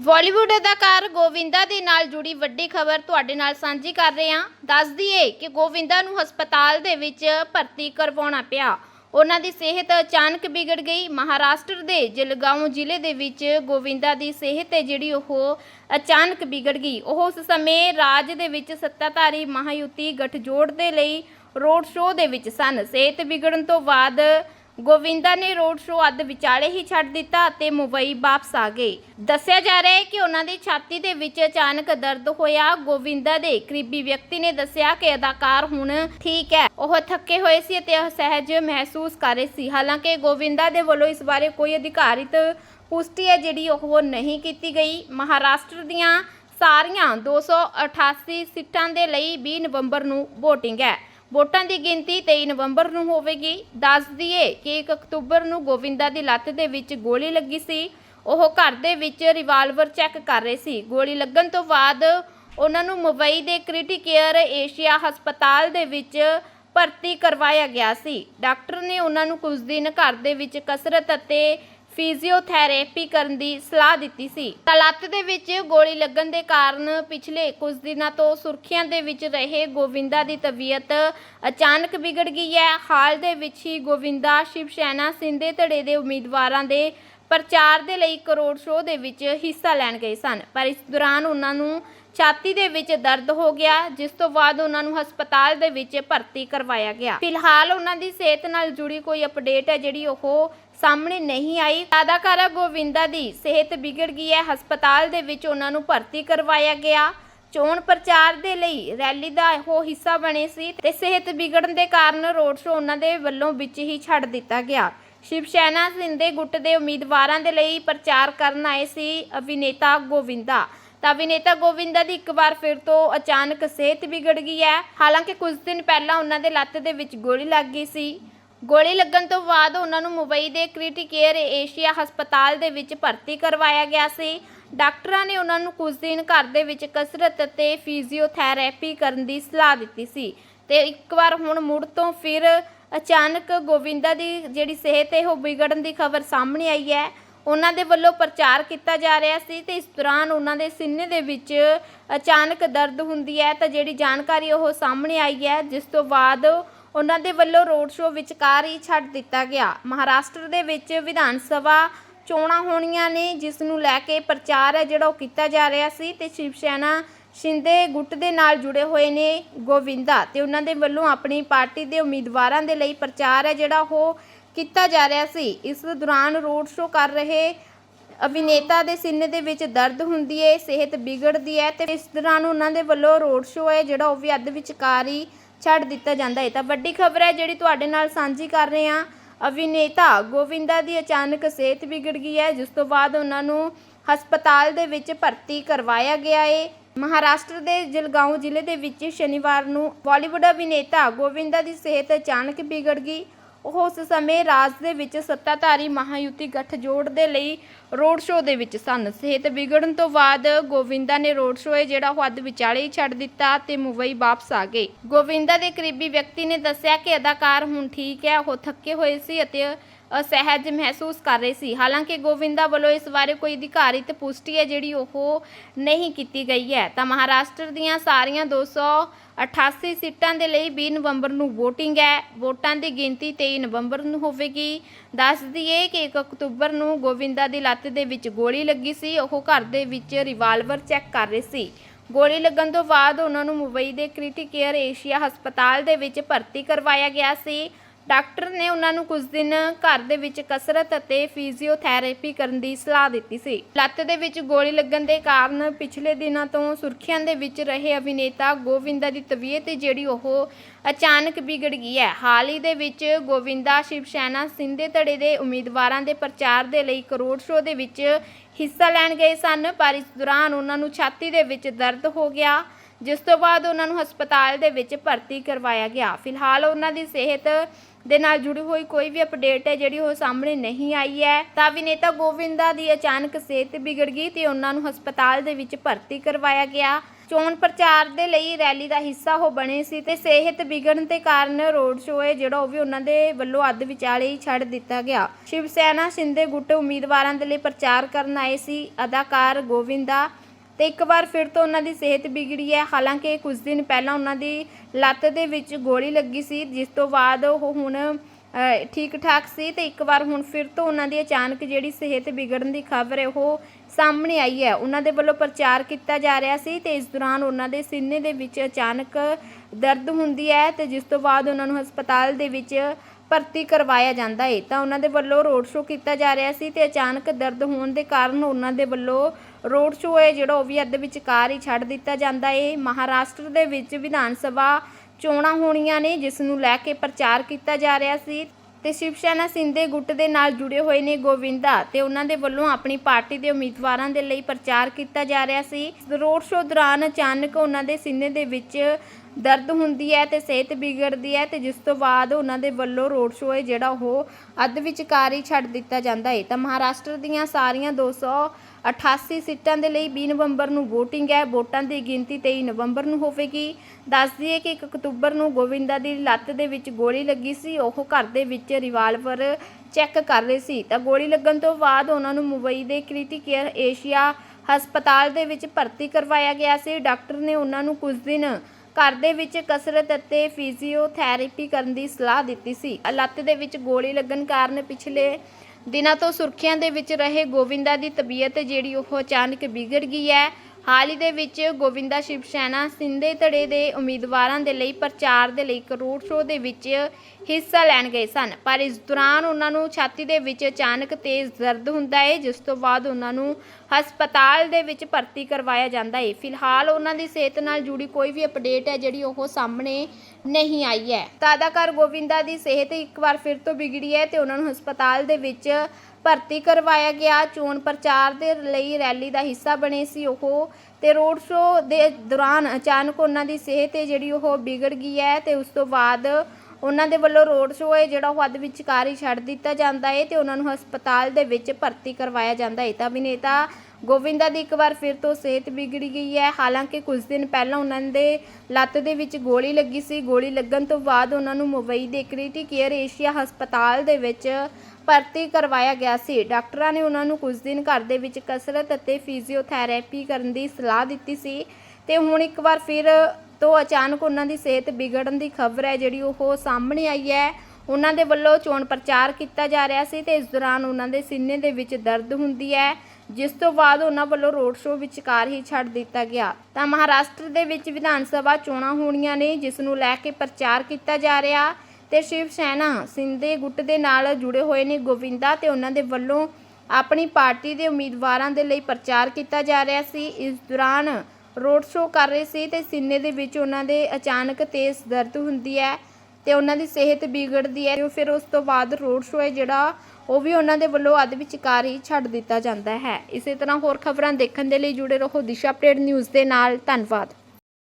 ਬਾਲੀਵੁੱਡ ਅਦਾਕਾਰ ਗੋਵਿੰਦਾ ਦੇ ਨਾਲ ਜੁੜੀ ਵੱਡੀ ਖਬਰ ਤੁਹਾਡੇ ਨਾਲ ਸਾਂਝੀ ਕਰ ਰਹੇ ਹਾਂ। ਦੱਸ ਦਈਏ ਕਿ ਗੋਵਿੰਦਾ ਨੂੰ ਹਸਪਤਾਲ ਦੇ ਵਿੱਚ ਭਰਤੀ ਕਰਵਾਉਣਾ ਪਿਆ। ਉਹਨਾਂ ਦੀ ਸਿਹਤ ਅਚਾਨਕ ਵਿਗੜ ਗਈ। ਮਹਾਰਾਸ਼ਟਰ ਦੇ ਜਲਗਾਉਂ ਜ਼ਿਲ੍ਹੇ ਦੇ ਵਿੱਚ ਗੋਵਿੰਦਾ ਦੀ ਸਿਹਤ ਹੈ ਜਿਹੜੀ ਉਹ ਅਚਾਨਕ ਵਿਗੜ ਗਈ। ਉਹ ਉਸ ਸਮੇਂ ਰਾਜ ਦੇ ਵਿੱਚ ਸੱਤਾਧਾਰੀ ਮਹਾਯੁਤੀ ਗਠਜੋੜ ਦੇ ਲਈ ਰੋਡ ਸ਼ੋਅ ਦੇ ਵਿੱਚ ਸਨ। ਸਿਹਤ ਵਿਗੜਨ ਤੋਂ ਬਾਅਦ ਗੋਵਿੰਦਾ ਨੇ ਰੋਡ ਸ਼ੋਅ ਅੱਧ ਵਿਚਾਲੇ ਹੀ ਛੱਡ ਦਿੱਤਾ ਅਤੇ ਮੁੰਬਈ ਵਾਪਸ ਆ ਗਏ। ਦੱਸਿਆ ਜਾ ਰਿਹਾ ਹੈ ਕਿ ਉਹਨਾਂ ਦੀ ਛਾਤੀ ਦੇ ਵਿੱਚ ਅਚਾਨਕ ਦਰਦ ਹੋਇਆ। ਗੋਵਿੰਦਾ ਦੇ ਕਰੀਬੀ ਵਿਅਕਤੀ ਨੇ ਦੱਸਿਆ ਕਿ ਅਦਾਕਾਰ ਹੁਣ ਠੀਕ ਹੈ। ਉਹ ਥੱਕੇ ਹੋਏ ਸੀ ਅਤੇ ਅਸਹਿਜ ਮਹਿਸੂਸ ਕਰ ਰਹੇ ਸੀ। ਹਾਲਾਂਕਿ ਗੋਵਿੰਦਾ ਦੇ ਵੱਲੋਂ ਇਸ ਬਾਰੇ ਕੋਈ ਅਧਿਕਾਰਿਤ ਪੁਸ਼ਟੀ ਹੈ ਜਿਹੜੀ ਉਹ ਨਹੀਂ ਕੀਤੀ ਗਈ। ਮਹਾਰਾਸ਼ਟਰ ਦੀਆਂ ਸਾਰੀਆਂ 288 ਸੀਟਾਂ ਦੇ ਲਈ 20 ਨਵੰਬਰ ਨੂੰ VOTING ਹੈ। ਵੋਟਾਂ ਦੀ ਗਿਣਤੀ 23 ਨਵੰਬਰ ਨੂੰ ਹੋਵੇਗੀ। ਦੱਸ ਦਈਏ ਕਿ 1 ਅਕਤੂਬਰ ਨੂੰ ਗੋਵਿੰਦਾ ਦੀ ਲੱਤ ਦੇ ਵਿੱਚ ਗੋਲੀ ਲੱਗੀ ਸੀ। ਉਹ ਘਰ ਦੇ ਵਿੱਚ ਰਿਵਾਲਵਰ ਚੈੱਕ ਕਰ ਰਹੇ ਸੀ। ਗੋਲੀ ਲੱਗਣ ਤੋਂ ਬਾਅਦ ਉਹਨਾਂ ਨੂੰ ਮੁੰਬਈ ਦੇ ਕ੍ਰਿਟੀਕੇਅਰ ਏਸ਼ੀਆ ਹਸਪਤਾਲ ਦੇ ਵਿੱਚ ਭਰਤੀ ਕਰਵਾਇਆ ਗਿਆ ਸੀ। ਡਾਕਟਰ ਨੇ ਉਹਨਾਂ ਨੂੰ ਕੁਝ ਦਿਨ ਘਰ ਦੇ ਵਿੱਚ ਕਸਰਤ ਅਤੇ ਫਿਜ਼ੀਓਥੈਰੇਪੀ ਕਰਨ ਦੀ ਸਲਾਹ ਦਿੱਤੀ ਸੀ। ਤਾਂ ਲੱਤ ਦੇ ਵਿੱਚ ਗੋਲੀ ਲੱਗਣ ਦੇ ਕਾਰਨ ਪਿਛਲੇ ਕੁਝ ਦਿਨਾਂ ਤੋਂ ਸੁਰਖੀਆਂ ਦੇ ਵਿੱਚ ਰਹੇ ਗੋਵਿੰਦਾ ਦੀ ਤਬੀਅਤ ਅਚਾਨਕ ਵਿਗੜ ਗਈ ਹੈ। ਹਾਲ ਦੇ ਵਿੱਚ ਹੀ ਗੋਵਿੰਦਾ ਸ਼ਿਵ ਸੈਨਾ ਸਿੰਧੇ ਧੜੇ ਦੇ ਉਮੀਦਵਾਰਾਂ ਦੇ ਪ੍ਰਚਾਰ ਦੇ ਲਈ ਕਰੋੜ ਸ਼ੋਅ ਦੇ ਵਿੱਚ ਹਿੱਸਾ ਲੈਣ ਗਏ ਸਨ। ਪਰ ਇਸ ਦੌਰਾਨ ਉਹਨਾਂ ਨੂੰ ਛਾਤੀ ਦੇ ਵਿੱਚ ਦਰਦ ਹੋ ਗਿਆ, ਜਿਸ ਤੋਂ ਬਾਅਦ ਉਹਨਾਂ ਨੂੰ ਹਸਪਤਾਲ ਦੇ ਵਿੱਚ ਭਰਤੀ ਕਰਵਾਇਆ ਗਿਆ। ਫਿਲਹਾਲ ਉਹਨਾਂ ਦੀ ਸਿਹਤ ਨਾਲ ਜੁੜੀ ਕੋਈ ਅਪਡੇਟ ਹੈ ਜਿਹੜੀ ਉਹ ਸਾਹਮਣੇ ਨਹੀਂ ਆਈ। ਅਦਾਕਾਰਾ ਗੋਵਿੰਦਾ ਦੀ ਸਿਹਤ ਵਿਗੜ ਗਈ ਹੈ। ਹਸਪਤਾਲ ਦੇ ਵਿੱਚ ਉਹਨਾਂ ਨੂੰ ਭਰਤੀ ਕਰਵਾਇਆ ਗਿਆ। ਚੋਣ ਪ੍ਰਚਾਰ ਦੇ ਲਈ ਰੈਲੀ ਦਾ ਉਹ ਹਿੱਸਾ ਬਣੇ ਸੀ ਤੇ ਸਿਹਤ ਵਿਗੜਨ ਦੇ ਕਾਰਨ ਰੋਡ ਸ਼ੋਅ ਉਹਨਾਂ ਦੇ ਵੱਲੋਂ ਵਿੱਚ ਹੀ ਛੱਡ ਦਿੱਤਾ ਗਿਆ। ਸ਼ਿਵ ਸੈਨਾ ਸ਼ਿੰਦੇ ਗੁੱਟ ਦੇ ਉਮੀਦਵਾਰਾਂ ਦੇ ਲਈ ਪ੍ਰਚਾਰ ਕਰਨ ਆਏ ਸੀ ਅਭਿਨੇਤਾ ਗੋਵਿੰਦਾ। ਤਾਂ ਅਭਿਨੇਤਾ ਗੋਵਿੰਦਾ ਦੀ ਇੱਕ ਵਾਰ ਫਿਰ ਤੋਂ ਅਚਾਨਕ ਸਿਹਤ ਵਿਗੜ ਗਈ ਹੈ। ਹਾਲਾਂਕਿ ਕੁਝ ਦਿਨ ਪਹਿਲਾਂ ਉਹਨਾਂ ਦੇ ਲੱਤ ਦੇ ਵਿੱਚ ਗੋਲੀ ਲੱਗ ਗਈ ਸੀ। ਗੋਲੀ ਲੱਗਣ ਤੋਂ ਬਾਅਦ ਉਹਨਾਂ ਨੂੰ ਮੁੰਬਈ ਦੇ ਕ੍ਰਿਟੀਕੇਅਰ ਏਸ਼ੀਆ ਹਸਪਤਾਲ ਦੇ ਵਿੱਚ ਭਰਤੀ ਕਰਵਾਇਆ ਗਿਆ ਸੀ। ਡਾਕਟਰਾਂ ਨੇ ਉਹਨਾਂ ਨੂੰ ਕੁਝ ਦਿਨ ਘਰ ਦੇ ਵਿੱਚ ਕਸਰਤ ਅਤੇ ਫਿਜ਼ੀਓਥੈਰੇਪੀ ਕਰਨ ਦੀ ਸਲਾਹ ਦਿੱਤੀ ਸੀ ਤੇ ਇੱਕ ਵਾਰ ਹੁਣ ਮੁੜ ਤੋਂ ਫਿਰ ਅਚਾਨਕ ਗੋਵਿੰਦਾ ਦੀ ਜਿਹੜੀ ਸਿਹਤ ਹੈ ਉਹ ਵਿਗੜਨ ਦੀ ਖਬਰ ਸਾਹਮਣੇ ਆਈ ਹੈ। ਉਹਨਾਂ ਦੇ ਵੱਲੋਂ ਪ੍ਰਚਾਰ ਕੀਤਾ ਜਾ ਰਿਹਾ ਸੀ ਤੇ ਇਸ ਦੌਰਾਨ ਉਹਨਾਂ ਦੇ ਸੀਨੇ ਦੇ ਵਿੱਚ ਅਚਾਨਕ ਦਰਦ ਹੁੰਦੀ ਹੈ ਤਾਂ ਜਿਹੜੀ ਜਾਣਕਾਰੀ ਉਹ ਸਾਹਮਣੇ ਆਈ ਹੈ, ਜਿਸ ਤੋਂ ਬਾਅਦ ਉਹਨਾਂ ਦੇ ਵੱਲੋਂ ਰੋਡ ਸ਼ੋਅ ਵਿਚਕਾਰ ਹੀ ਛੱਡ ਦਿੱਤਾ ਗਿਆ। ਮਹਾਰਾਸ਼ਟਰ ਦੇ ਵਿੱਚ ਵਿਧਾਨ ਸਭਾ ਚੋਣਾਂ ਹੋਣੀਆਂ ਨੇ, ਜਿਸ ਨੂੰ ਲੈ ਕੇ ਪ੍ਰਚਾਰ ਹੈ ਜਿਹੜਾ ਉਹ ਕੀਤਾ ਜਾ ਰਿਹਾ ਸੀ ਤੇ ਸ਼ਿਵ ਸੈਨਾ ਸ਼ਿੰਦੇ ਗੁੱਟ ਦੇ ਨਾਲ ਜੁੜੇ ਹੋਏ ਨੇ ਗੋਵਿੰਦਾ ਤੇ ਉਹਨਾਂ ਦੇ ਵੱਲੋਂ ਆਪਣੀ ਪਾਰਟੀ ਦੇ ਉਮੀਦਵਾਰਾਂ ਦੇ ਲਈ ਪ੍ਰਚਾਰ ਹੈ ਜਿਹੜਾ ਉਹ ਕੀਤਾ ਜਾ ਰਿਹਾ ਸੀ। ਇਸ ਦੌਰਾਨ ਰੋਡ ਸ਼ੋਅ ਕਰ ਰਹੇ ਅਭਿਨੇਤਾ ਦੇ ਸੀਨੇ ਦੇ ਵਿੱਚ ਦਰਦ ਹੁੰਦੀ ਹੈ ਸਿਹਤ ਵਿਗੜਦੀ ਹੈ ਤੇ ਇਸ ਦੌਰਾਨ ਉਹਨਾਂ ਦੇ ਵੱਲੋਂ ਰੋਡ ਸ਼ੋਅ ਹੈ ਜਿਹੜਾ ਉਹ ਵੀ ਅੱਧ ਵਿਚਕਾਰ ਹੀ ਛੱਡ ਦਿੱਤਾ ਜਾਂਦਾ ਹੈ ਤਾਂ ਵੱਡੀ ਖਬਰ ਹੈ ਜਿਹੜੀ ਤੁਹਾਡੇ ਨਾਲ ਸਾਂਝੀ ਕਰ ਰਹੇ ਹਾਂ। ਅਭਿਨੇਤਾ ਗੋਵਿੰਦਾ ਦੀ ਅਚਾਨਕ ਸਿਹਤ ਵਿਗੜ ਗਈ ਹੈ, ਜਿਸ ਤੋਂ ਬਾਅਦ ਉਹਨਾਂ ਨੂੰ ਹਸਪਤਾਲ ਦੇ ਵਿੱਚ ਭਰਤੀ ਕਰਵਾਇਆ ਗਿਆ ਹੈ ਮਹਾਰਾਸ਼ਟਰ ਦੇ ਜਲਗਾਉਂ ਜ਼ਿਲ੍ਹੇ ਦੇ ਵਿੱਚ ਸ਼ਨੀਵਾਰ ਨੂੰ ਬਾਲੀਵੁੱਡ ਅਭਿਨੇਤਾ ਗੋਵਿੰਦਾ ਦੀ ਸਿਹਤ ਅਚਾਨਕ ਵਿਗੜ ਗਈ। ਉਹ ਉਸ ਸਮੇਂ ਰਾਜ ਦੇ ਵਿੱਚ ਸੱਤਾਧਾਰੀ ਮਹਾਯੁਤੀ ਗੱਠਜੋੜ ਦੇ ਲਈ ਰੋਡ ਸ਼ੋਅ ਦੇ ਵਿੱਚ ਸਨ। ਸਿਹਤ ਵਿਗੜਨ ਤੋਂ ਬਾਅਦ ਗੋਵਿੰਦਾ ਨੇ ਰੋਡ ਸ਼ੋਅ ਹੈ ਜਿਹੜਾ ਉਹ ਅੱਧ ਵਿਚਾਲੇ ਹੀ ਛੱਡ ਦਿੱਤਾ ਤੇ ਮੁੰਬਈ ਵਾਪਸ ਆ ਗਏ। ਗੋਵਿੰਦਾ ਦੇ ਕਰੀਬੀ ਵਿਅਕਤੀ ਨੇ ਦੱਸਿਆ ਕਿ ਅਦਾਕਾਰ ਹੁਣ ਠੀਕ ਹੈ, ਉਹ ਥੱਕੇ ਹੋਏ ਸੀ ਅਤੇ ਅਸਹਿਜ ਮਹਿਸੂਸ ਕਰ ਰਹੇ ਸੀ। ਹਾਲਾਂਕਿ ਗੋਵਿੰਦਾ ਵੱਲੋਂ ਇਸ ਬਾਰੇ ਕੋਈ ਅਧਿਕਾਰਿਤ ਪੁਸ਼ਟੀ ਹੈ ਜਿਹੜੀ ਉਹ ਨਹੀਂ ਕੀਤੀ ਗਈ ਹੈ। ਤਾਂ ਮਹਾਰਾਸ਼ਟਰ ਦੀਆਂ ਸਾਰੀਆਂ 288 ਸੀਟਾਂ ਦੇ ਲਈ 20 ਨਵੰਬਰ ਨੂੰ VOTING ਹੈ। ਵੋਟਾਂ ਦੀ ਗਿਣਤੀ 23 ਨਵੰਬਰ ਨੂੰ ਹੋਵੇਗੀ। ਦੱਸ ਦਈਏ ਕਿ 1 ਅਕਤੂਬਰ ਨੂੰ ਗੋਵਿੰਦਾ ਦੀ ਲੱਤ ਦੇ ਵਿੱਚ ਗੋਲੀ ਲੱਗੀ ਸੀ। ਉਹ ਘਰ ਦੇ ਵਿੱਚ ਰਿਵਾਲਵਰ ਚੈੱਕ ਕਰ ਰਹੇ ਸੀ। ਗੋਲੀ ਲੱਗਣ ਤੋਂ ਬਾਅਦ ਉਹਨਾਂ ਨੂੰ ਮੁੰਬਈ ਦੇ ਕ੍ਰਿਟੀਕੇਅਰ ਏਸ਼ੀਆ ਹਸਪਤਾਲ ਦੇ ਵਿੱਚ ਭਰਤੀ ਕਰਵਾਇਆ ਗਿਆ ਸੀ। ਡਾਕਟਰ ਨੇ ਉਹਨਾਂ ਨੂੰ ਕੁਝ ਦਿਨ ਘਰ ਦੇ ਵਿੱਚ ਕਸਰਤ ਅਤੇ ਫਿਜ਼ੀਓਥੈਰੇਪੀ ਕਰਨ ਦੀ ਸਲਾਹ ਦਿੱਤੀ ਸੀ। ਲੱਤ ਦੇ ਵਿੱਚ ਗੋਲੀ ਲੱਗਣ ਦੇ ਕਾਰਨ ਪਿਛਲੇ ਦਿਨਾਂ ਤੋਂ ਸੁਰਖੀਆਂ ਦੇ ਵਿੱਚ ਰਹੇ ਅਭਿਨੇਤਾ ਗੋਵਿੰਦਾ ਦੀ ਤਬੀਅਤ ਜਿਹੜੀ ਉਹ ਅਚਾਨਕ ਵਿਗੜ ਗਈ ਹੈ। ਹਾਲ ਹੀ ਦੇ ਵਿੱਚ ਗੋਵਿੰਦਾ ਸ਼ਿਵ ਸੈਨਾ ਸਿੰਧੇ ਧੜੇ ਦੇ ਉਮੀਦਵਾਰਾਂ ਦੇ ਪ੍ਰਚਾਰ ਦੇ ਲਈ ਕਰੋੜ ਸ਼ੋਅ ਦੇ ਵਿੱਚ ਹਿੱਸਾ ਲੈਣ ਗਏ ਸਨ, ਪਰ ਇਸ ਦੌਰਾਨ ਉਹਨਾਂ ਨੂੰ ਛਾਤੀ ਦੇ ਵਿੱਚ ਦਰਦ ਹੋ ਗਿਆ, ਜਿਸ ਤੋਂ ਬਾਅਦ ਉਹਨਾਂ ਨੂੰ ਹਸਪਤਾਲ ਦੇ ਵਿੱਚ ਭਰਤੀ ਕਰਵਾਇਆ ਗਿਆ। ਫਿਲਹਾਲ ਉਹਨਾਂ ਦੀ ਸਿਹਤ ਦੇ ਨਾਲ ਜੁੜੀ ਹੋਈ ਕੋਈ ਵੀ ਅਪਡੇਟ ਹੈ ਜਿਹੜੀ ਉਹ ਸਾਹਮਣੇ ਨਹੀਂ ਆਈ ਹੈ, ਤਾਂ ਅਭਿਨੇਤਾ ਗੋਵਿੰਦਾ ਦੀ ਅਚਾਨਕ ਸਿਹਤ ਵਿਗੜ ਗਈ ਤੇ ਉਹਨਾਂ ਨੂੰ ਹਸਪਤਾਲ ਦੇ ਵਿੱਚ ਭਰਤੀ ਕਰਵਾਇਆ ਗਿਆ। ਚੋਣ ਪ੍ਰਚਾਰ ਦੇ ਲਈ ਰੈਲੀ ਦਾ ਹਿੱਸਾ ਉਹ ਬਣੇ ਸੀ ਤੇ ਸਿਹਤ ਵਿਗੜਨ ਦੇ ਕਾਰਨ ਰੋਡ ਸ਼ੋਅ ਹੈ ਜਿਹੜਾ ਉਹ ਵੀ ਉਹਨਾਂ ਦੇ ਵੱਲੋਂ ਅੱਧ ਵਿਚਾਲੇ ਹੀ ਛੱਡ ਦਿੱਤਾ ਗਿਆ। ਸ਼ਿਵ ਸੈਨਾ ਸਿੰਦੇ ਗੁੱਟ ਉਮੀਦਵਾਰਾਂ ਦੇ ਲਈ ਪ੍ਰਚਾਰ ਕਰਨ ਆਏ ਸੀ। ਅਦਾਕਾਰ ਗੋਵਿੰਦਾ ਤੇ ਇੱਕ ਵਾਰ ਫਿਰ ਤੋਂ ਉਹਨਾਂ ਦੀ ਸਿਹਤ ਵਿਗੜੀ ਹੈ। ਹਾਲਾਂਕਿ ਕੁਝ ਦਿਨ ਪਹਿਲਾਂ ਉਹਨਾਂ ਦੀ ਲੱਤ ਦੇ ਵਿੱਚ ਗੋਲੀ ਲੱਗੀ ਸੀ, ਜਿਸ ਤੋਂ ਬਾਅਦ ਉਹ ਹੁਣ ਠੀਕ ਠਾਕ ਸੀ ਤੇ ਇੱਕ ਵਾਰ ਹੁਣ ਫਿਰ ਤੋਂ ਉਹਨਾਂ ਦੀ ਅਚਾਨਕ ਜਿਹੜੀ ਸਿਹਤ ਵਿਗੜਨ ਦੀ ਖਬਰ ਹੈ, ਉਹ ਸਾਹਮਣੇ ਆਈ ਹੈ। ਉਹਨਾਂ ਦੇ ਵੱਲੋਂ ਪ੍ਰਚਾਰ ਕੀਤਾ ਜਾ ਰਿਹਾ ਸੀ ਤੇ ਇਸ ਦੌਰਾਨ ਉਹਨਾਂ ਦੇ ਸੀਨੇ ਦੇ ਵਿੱਚ ਅਚਾਨਕ ਦਰਦ ਹੁੰਦੀ ਹੈ ਤੇ ਜਿਸ ਤੋਂ ਬਾਅਦ ਉਹਨਾਂ ਨੂੰ ਹਸਪਤਾਲ ਦੇ ਵਿੱਚ ਭਰਤੀ ਕਰਵਾਇਆ ਜਾਂਦਾ ਹੈ ਤਾਂ ਉਹਨਾਂ ਦੇ ਵੱਲੋਂ ਰੋਡ ਸ਼ੋਅ ਕੀਤਾ ਜਾ ਰਿਹਾ ਸੀ ਤੇ ਅਚਾਨਕ ਦਰਦ ਹੋਣ ਦੇ ਕਾਰਨ ਉਹਨਾਂ ਦੇ ਵੱਲੋਂ ਰੋਡ ਸ਼ੋਅ ਹੈ, ਜਿਹੜਾ ਉਹ ਵੀ ਅੱਧ ਵਿਚਕਾਰ ਹੀ ਛੱਡ ਦਿੱਤਾ ਜਾਂਦਾ ਹੈ ਮਹਾਰਾਸ਼ਟਰ ਦੇ ਵਿੱਚ ਵਿਧਾਨ ਸਭਾ ਚੋਣਾਂ ਹੋਣੀਆਂ ਨੇ, ਜਿਸ ਨੂੰ ਲੈ ਕੇ ਪ੍ਰਚਾਰ ਕੀਤਾ ਜਾ ਰਿਹਾ ਸੀ ਤੇ ਸ਼ਿਵ ਸੈਨਾ ਸਿੰਧੇ ਗੁੱਟ ਦੇ ਨਾਲ ਜੁੜੇ ਹੋਏ ਨੇ ਗੋਵਿੰਦਾ ਤੇ ਉਹਨਾਂ ਦੇ ਵੱਲੋਂ ਆਪਣੀ ਪਾਰਟੀ ਦੇ ਉਮੀਦਵਾਰਾਂ ਦੇ ਲਈ ਪ੍ਰਚਾਰ ਕੀਤਾ ਜਾ ਰਿਹਾ ਸੀ। ਰੋਡ ਸ਼ੋਅ ਦੌਰਾਨ ਅਚਾਨਕ ਉਹਨਾਂ ਦੇ ਸੀਨੇ ਦੇ ਵਿੱਚ ਦਰਦ ਹੁੰਦੀ ਹੈ ਤੇ ਸਿਹਤ ਵਿਗੜਦੀ ਹੈ ਤੇ ਜਿਸ ਤੋਂ ਬਾਅਦ ਉਹਨਾਂ ਦੇ ਵੱਲੋਂ ਰੋਡ ਸ਼ੋਅ ਹੈ ਜਿਹੜਾ ਉਹ ਅੱਧ ਵਿਚਕਾਰ ਹੀ ਛੱਡ ਦਿੱਤਾ ਜਾਂਦਾ ਹੈ। ਤਾਂ ਮਹਾਰਾਸ਼ਟਰ ਦੀਆਂ ਸਾਰੀਆਂ 288 ਸੀਟਾਂ ਦੇ ਲਈ 20 ਨਵੰਬਰ ਨੂੰ VOTING ਹੈ। ਵੋਟਾਂ ਦੀ ਗਿਣਤੀ 23 ਨਵੰਬਰ ਨੂੰ ਹੋਵੇਗੀ। ਦੱਸ ਦਈਏ ਕਿ 1 ਅਕਤੂਬਰ ਨੂੰ ਗੋਵਿੰਦਾ ਦੀ ਲੱਤ ਦੇ ਵਿੱਚ ਗੋਲੀ ਲੱਗੀ ਸੀ। ਉਹ ਘਰ ਦੇ ਵਿੱਚ ਰਿਵਾਲਵਰ ਚੈੱਕ ਕਰ ਰਹੇ ਸੀ। ਤਾਂ ਗੋਲੀ ਲੱਗਣ ਤੋਂ ਬਾਅਦ ਉਹਨਾਂ ਨੂੰ ਮੁੰਬਈ ਦੇ ਕ੍ਰਿਟੀਕੇਅਰ ਏਸ਼ੀਆ ਹਸਪਤਾਲ ਦੇ ਵਿੱਚ ਭਰਤੀ ਕਰਵਾਇਆ ਗਿਆ ਸੀ। ਡਾਕਟਰ ਨੇ ਉਹਨਾਂ ਨੂੰ ਕੁਝ ਦਿਨ ਘਰ ਦੇ ਵਿੱਚ ਕਸਰਤ ਅਤੇ ਫਿਜ਼ੀਓਥੈਰੇਪੀ ਕਰਨ ਦੀ ਸਲਾਹ ਦਿੱਤੀ ਸੀ। ਲੱਤ ਦੇ ਵਿੱਚ ਗੋਲੀ ਲੱਗਣ ਕਾਰਨ ਪਿਛਲੇ ਦਿਨਾਂ ਤੋਂ ਸੁਰਖੀਆਂ ਦੇ ਵਿੱਚ ਰਹੇ ਗੋਵਿੰਦਾ ਦੀ ਤਬੀਅਤ ਜਿਹੜੀ ਉਹ ਅਚਾਨਕ ਵਿਗੜ ਗਈ ਹੈ। ਹਾਲ ਹੀ ਦੇ ਵਿੱਚ ਗੋਵਿੰਦਾ ਸ਼ਿਵ ਸੈਨਾ ਸਿੰਧੇ ਧੜੇ ਦੇ ਉਮੀਦਵਾਰਾਂ ਦੇ ਲਈ ਪ੍ਰਚਾਰ ਦੇ ਲਈ ਇੱਕ ਰੋਡ ਸ਼ੋਅ ਦੇ ਵਿੱਚ ਹਿੱਸਾ ਲੈਣ ਗਏ ਸਨ। ਪਰ ਇਸ ਦੌਰਾਨ ਉਹਨਾਂ ਨੂੰ ਛਾਤੀ ਦੇ ਵਿੱਚ ਅਚਾਨਕ ਤੇਜ਼ ਦਰਦ ਹੁੰਦਾ ਹੈ, ਜਿਸ ਤੋਂ ਬਾਅਦ ਉਹਨਾਂ ਨੂੰ ਹਸਪਤਾਲ ਦੇ ਵਿੱਚ ਭਰਤੀ ਕਰਵਾਇਆ ਜਾਂਦਾ ਹੈ ਫਿਲਹਾਲ ਉਹਨਾਂ ਦੀ ਸਿਹਤ ਨਾਲ ਜੁੜੀ ਕੋਈ ਵੀ ਅਪਡੇਟ ਹੈ ਜਿਹੜੀ ਉਹ ਸਾਹਮਣੇ ਨਹੀਂ ਆਈ ਹੈ। ਤਾਂ ਅਦਾਕਾਰ ਗੋਵਿੰਦਾ ਦੀ ਸਿਹਤ ਇੱਕ ਵਾਰ ਫਿਰ ਤੋਂ ਵਿਗੜੀ ਹੈ ਤੇ ਉਹਨਾਂ ਨੂੰ ਹਸਪਤਾਲ ਦੇ ਵਿੱਚ ਭਰਤੀ ਕਰਵਾਇਆ ਗਿਆ। ਚੋਣ ਪ੍ਰਚਾਰ ਦੇ ਲਈ ਰੈਲੀ ਦਾ ਹਿੱਸਾ ਬਣੇ ਸੀ ਉਹ ਤੇ ਰੋਡ ਸ਼ੋਅ ਦੇ ਦੌਰਾਨ ਅਚਾਨਕ ਉਹਨਾਂ ਦੀ ਸਿਹਤ ਜਿਹੜੀ ਉਹ ਵਿਗੜ ਗਈ ਹੈ ਤੇ ਉਸ ਤੋਂ ਬਾਅਦ ਉਹਨਾਂ ਦੇ ਵੱਲੋਂ ਰੋਡ ਸ਼ੋਅ ਹੈ, ਜਿਹੜਾ ਉਹ ਅੱਧ ਵਿਚਕਾਰ ਹੀ ਛੱਡ ਦਿੱਤਾ ਜਾਂਦਾ ਹੈ ਤੇ ਉਹਨਾਂ ਨੂੰ ਹਸਪਤਾਲ ਦੇ ਵਿੱਚ ਭਰਤੀ ਕਰਵਾਇਆ ਜਾਂਦਾ ਹੈ। ਤਾਂ ਅਭਿਨੇਤਾ ਗੋਵਿੰਦਾ ਦੀ ਇੱਕ ਵਾਰ ਫਿਰ ਤੋਂ ਸਿਹਤ ਵਿਗੜੀ ਗਈ ਹੈ। ਹਾਲਾਂਕਿ ਕੁਝ ਦਿਨ ਪਹਿਲਾਂ ਉਹਨਾਂ ਦੇ ਲੱਤ ਦੇ ਵਿੱਚ ਗੋਲੀ ਲੱਗੀ ਸੀ। ਗੋਲੀ ਲੱਗਣ ਤੋਂ ਬਾਅਦ ਉਹਨਾਂ ਨੂੰ ਮੁੰਬਈ ਦੇ ਕ੍ਰਿਟੀ ਕੇਅਰ ਏਸ਼ੀਆ ਹਸਪਤਾਲ ਦੇ ਵਿੱਚ ਭਰਤੀ ਕਰਵਾਇਆ ਗਿਆ ਸੀ। ਡਾਕਟਰਾਂ ਨੇ ਉਹਨਾਂ ਨੂੰ ਕੁਝ ਦਿਨ ਘਰ ਦੇ ਵਿੱਚ ਕਸਰਤ ਅਤੇ ਫਿਜ਼ੀਓਥੈਰੇਪੀ ਕਰਨ ਦੀ ਸਲਾਹ ਦਿੱਤੀ ਸੀ ਤੇ ਹੁਣ ਇੱਕ ਵਾਰ ਫਿਰ ਤੋਂ ਅਚਾਨਕ ਉਹਨਾਂ ਦੀ ਸਿਹਤ ਵਿਗੜਨ ਦੀ ਖਬਰ ਹੈ, ਜਿਹੜੀ ਉਹ ਸਾਹਮਣੇ ਆਈ ਹੈ। ਉਹਨਾਂ ਦੇ ਵੱਲੋਂ ਚੋਣ ਪ੍ਰਚਾਰ ਕੀਤਾ ਜਾ ਰਿਹਾ ਸੀ ਤੇ ਇਸ ਦੌਰਾਨ ਉਹਨਾਂ ਦੇ ਸੀਨੇ ਦੇ ਵਿੱਚ ਦਰਦ ਹੁੰਦੀ ਹੈ, ਜਿਸ ਤੋਂ ਬਾਅਦ ਉਹਨਾਂ ਵੱਲੋਂ ਰੋਡ ਸ਼ੋਅ ਵਿਚਕਾਰ ਹੀ ਛੱਡ ਦਿੱਤਾ ਗਿਆ। ਤਾਂ ਮਹਾਰਾਸ਼ਟਰ ਦੇ ਵਿੱਚ ਵਿਧਾਨ ਸਭਾ ਚੋਣਾਂ ਹੋਣੀਆਂ ਨੇ, ਜਿਸ ਨੂੰ ਲੈ ਕੇ ਪ੍ਰਚਾਰ ਕੀਤਾ ਜਾ ਰਿਹਾ ਤੇ ਸ਼ਿਵ ਸੈਨਾ ਸਿੰਦੇ ਗੁੱਟ ਦੇ ਨਾਲ ਜੁੜੇ ਹੋਏ ਨੇ ਗੋਵਿੰਦਾ ਤੇ ਉਹਨਾਂ ਦੇ ਵੱਲੋਂ ਆਪਣੀ ਪਾਰਟੀ ਦੇ ਉਮੀਦਵਾਰਾਂ ਦੇ ਲਈ ਪ੍ਰਚਾਰ ਕੀਤਾ ਜਾ ਰਿਹਾ ਸੀ। ਇਸ ਦੌਰਾਨ ਰੋਡ ਸ਼ੋਅ ਕਰ ਰਹੇ ਸੀ ਤੇ ਸੀਨੇ ਦੇ ਵਿੱਚ ਉਹਨਾਂ ਦੇ ਅਚਾਨਕ ਤੇਜ਼ ਦਰਦ ਹੁੰਦੀ ਹੈ ਤੇ ਉਹਨਾਂ ਦੀ ਸਿਹਤ ਵਿਗੜਦੀ ਹੈ ਤੇ ਫਿਰ ਉਸ ਤੋਂ ਬਾਅਦ ਰੋਡ ਸ਼ੋਅ ਹੈ ਜਿਹੜਾ, ਉਹ ਵੀ ਉਹਨਾਂ ਦੇ ਵੱਲੋਂ ਅੱਧ ਵਿਚਕਾਰ ਹੀ ਛੱਡ ਦਿੱਤਾ ਜਾਂਦਾ ਹੈ। ਇਸੇ ਤਰ੍ਹਾਂ ਹੋਰ ਖਬਰਾਂ ਦੇਖਣ ਦੇ ਲਈ ਜੁੜੇ ਰਹੋ ਦਿਸ਼ਾ ਅਪਡੇਟ ਨਿਊਜ਼ ਦੇ ਨਾਲ। ਧੰਨਵਾਦ।